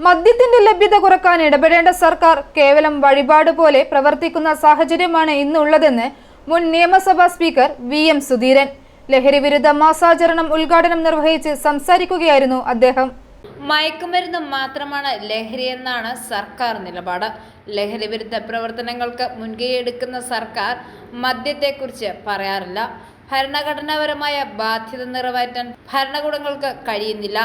മദ്യത്തിന്റെ ലഭ്യത കുറയ്ക്കാൻ ഇടപെടേണ്ട സർക്കാർ കേവലം വഴിപാട് പോലെ പ്രവർത്തിക്കുന്ന സാഹചര്യമാണ് ഇന്നുള്ളതെന്ന് മുൻ നിയമസഭാ സ്പീക്കർ വി എം സുധീരൻ. ലഹരി വിരുദ്ധ മാസാചരണം ഉദ്ഘാടനം നിർവഹിച്ച് സംസാരിക്കുകയായിരുന്നു അദ്ദേഹം. മയക്കുമരുന്ന് മാത്രമാണ് ലഹരിയെന്നാണ് സർക്കാർ നിലപാട്. ലഹരി വിരുദ്ധ പ്രവർത്തനങ്ങൾക്ക് മുൻകൈയെടുക്കുന്ന സർക്കാർ മദ്യത്തെക്കുറിച്ച് പറയാറില്ല. ഭരണഘടനാപരമായ ബാധ്യത നിറവേറ്റാൻ ഭരണകൂടങ്ങൾക്ക് കഴിയുന്നില്ല.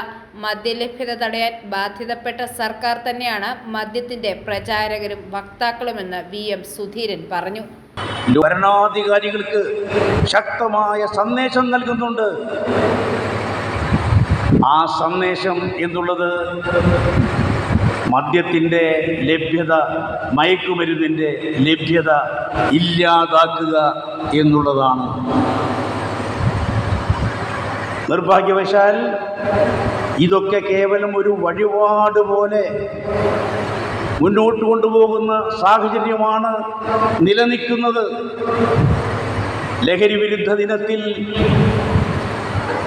മദ്യലഭ്യത തടയാൻ ബാധ്യതപ്പെട്ട സർക്കാർ തന്നെയാണ് മദ്യത്തിന്റെ പ്രചാരകരും വക്താക്കളുമെന്ന് വി എം സുധീരൻ പറഞ്ഞു. ഭരണാധികാരികൾക്ക് ശക്തമായ സന്ദേശം നൽകുന്നുണ്ട്. ആ സന്ദേശം എന്നുള്ളത് മദ്യത്തിന്റെ ലഭ്യത മയക്കുമരുന്നിന്റെ ലഭ്യത ഇല്ലാതാക്കുക എന്നുള്ളതാണ്. നിർഭാഗ്യവശാൽ ഇതൊക്കെ കേവലം ഒരു വഴിപാട് പോലെ മുന്നോട്ട് കൊണ്ടുപോകുന്ന സാഹചര്യമാണ് നിലനിൽക്കുന്നത്. ലഹരി വിരുദ്ധ ദിനത്തിൽ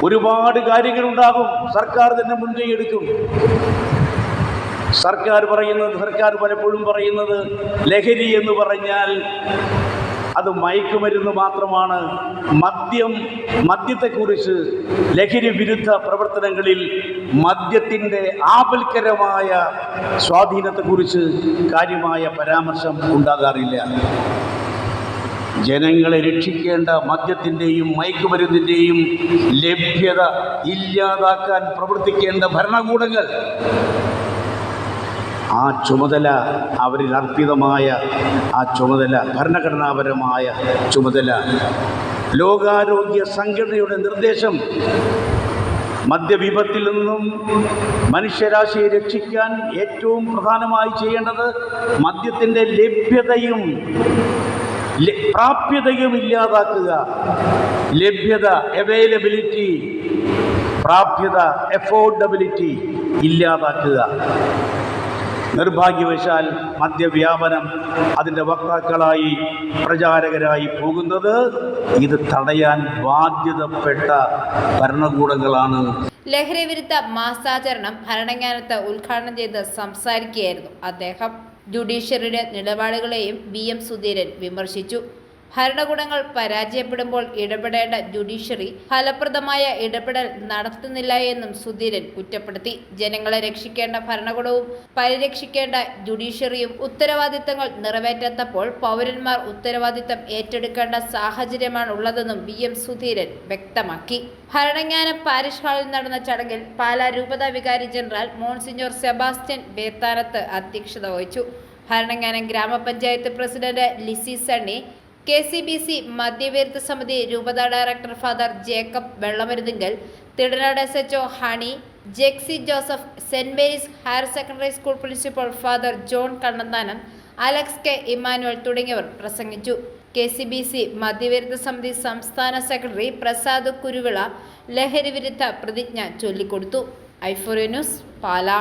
ഒരുപാട് കാര്യങ്ങളുണ്ടാകും. സർക്കാർ തന്നെ മുൻകൈ എടുക്കും സർക്കാർ പറയുന്നത് സർക്കാർ പലപ്പോഴും പറയുന്നത് ലഹരി എന്ന് പറഞ്ഞാൽ അത് മയക്കുമരുന്ന് മാത്രമാണ്. മദ്യം മദ്യത്തെക്കുറിച്ച് ലഹരി വിരുദ്ധ പ്രവർത്തനങ്ങളിൽ മദ്യത്തിന്റെ ആപൽക്കരമായ സ്വാധീനത്തെക്കുറിച്ച് കാര്യമായ പരാമർശം ഉണ്ടാകാറില്ല. ജനങ്ങളെ രക്ഷിക്കേണ്ട മദ്യത്തിന്റെയും മയക്കുമരുന്നിന്റെയും ലഭ്യത ഇല്ലാതാക്കാൻ പ്രവർത്തിക്കേണ്ട ഭരണകൂടങ്ങൾ. ആ ചുമതല അവരിൽ അർപ്പിതമായ ആ ചുമതല ഭരണഘടനാപരമായ ചുമതല. ലോകാരോഗ്യ സംഘടനയുടെ നിർദ്ദേശം മദ്യവിപത്തിൽ നിന്നും മനുഷ്യരാശിയെ രക്ഷിക്കാൻ ഏറ്റവും പ്രധാനമായി ചെയ്യേണ്ടത് മദ്യത്തിന്റെ ലഭ്യതയും പ്രാപ്യതയും ഇല്ലാതാക്കുക. ലഭ്യത അവൈലബിലിറ്റി പ്രാപ്യത എഫോർഡബിലിറ്റി ഇല്ലാതാക്കുക. നിർഭാഗ്യവശാൽ മദ്യവ്യാപനം അതിന്റെ വക്താക്കളായി പ്രചാരകരായി പോകുന്നത് ഇത് തടയാൻ ബാധ്യതപ്പെട്ട ഭരണകൂടങ്ങളാണ്. ലഹരി വിരുദ്ധ മാസാചരണം ഭരണങ്ങാനത്ത് ഉദ്ഘാടനം ചെയ്ത് സംസാരിക്കുകയായിരുന്നു അദ്ദേഹം. ജുഡീഷ്യറിയുടെ നിലപാടുകളെയും വി എം സുധീരൻ വിമർശിച്ചു ഭരണകൂടങ്ങൾ പരാജയപ്പെടുമ്പോൾ ഇടപെടേണ്ട ജുഡീഷ്യറി ഫലപ്രദമായ ഇടപെടൽ നടത്തുന്നില്ല എന്നും സുധീരൻ കുറ്റപ്പെടുത്തി. ജനങ്ങളെ രക്ഷിക്കേണ്ട ഭരണകൂടവും പരിരക്ഷിക്കേണ്ട ജുഡീഷ്യറിയും ഉത്തരവാദിത്തങ്ങൾ നിറവേറ്റാത്തപ്പോൾ പൗരന്മാർ ഉത്തരവാദിത്തം ഏറ്റെടുക്കേണ്ട സാഹചര്യമാണ് ഉള്ളതെന്നും വി എം സുധീരൻ വ്യക്തമാക്കി. ഭരണജ്ഞാനം പാരിഷ് ഹാളിൽ നടന്ന ചടങ്ങിൽ പാലാ രൂപതാ വികാരി ജനറൽ മോൺസിഞ്ഞോർ സെബാസ്റ്റ്യൻ ബേത്താനത്ത് അധ്യക്ഷത വഹിച്ചു. ഭരണങ്ങാനം ഗ്രാമപഞ്ചായത്ത് president Lissy Sunny K C B C മദ്യവിരുദ്ധ സമിതി രൂപതാ director father Jacob Vellamaruthinkal Thidanad S H O Honey Jexy Joseph saint Mary's higher secondary school principal father John Kannanthanam Alex K Immanuel തുടങ്ങിയവർ പ്രസംഗിച്ചു. K C B C മദ്യവിരുദ്ധ സമിതി സംസ്ഥാന secretary Prasad Kuruvila ലഹരി വിരുദ്ധ പ്രതിജ്ഞ ചൊല്ലിക്കൊടുത്തു. ഐഫോറിയ ന്യൂസ് പാലാ.